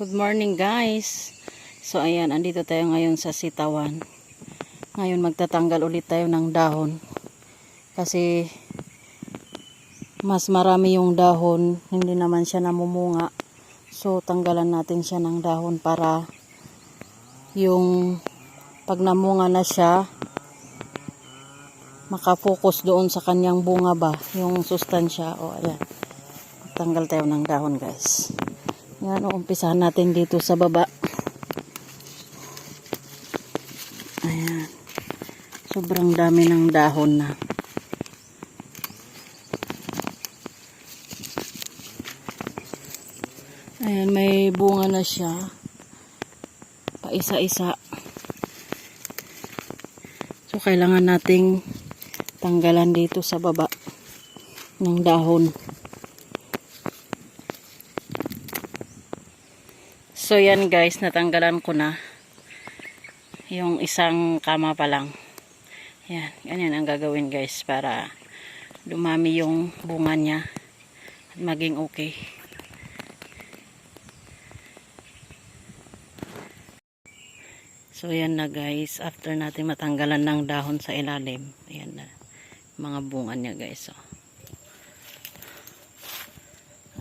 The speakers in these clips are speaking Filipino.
Good morning guys. So ayan, andito tayo ngayon sa sitawan. Ngayon magtatanggal ulit tayo ng dahon. Kasi mas marami yung dahon, hindi naman siya namumunga. So tanggalan natin siya ng dahon para yung pag namunga na siya, makafocus doon sa kanyang bunga ba, yung sustansya. O ayan, tanggal tayo ng dahon guys. Yan, umpisahan natin dito sa baba. Ayan. Sobrang dami ng dahon na. Ayan, may bunga na siya. Paisa-isa. So, kailangan nating tanggalan dito sa baba ng dahon. So yan guys, natanggalan ko na yung isang kama pa lang. Yan, ganyan ang gagawin guys para dumami yung bunga niya at maging okay. So yan na guys, after natin matanggalan ng dahon sa ilalim, ayan na mga bunga niya guys. Oh.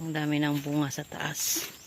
Ang dami ng bunga sa taas.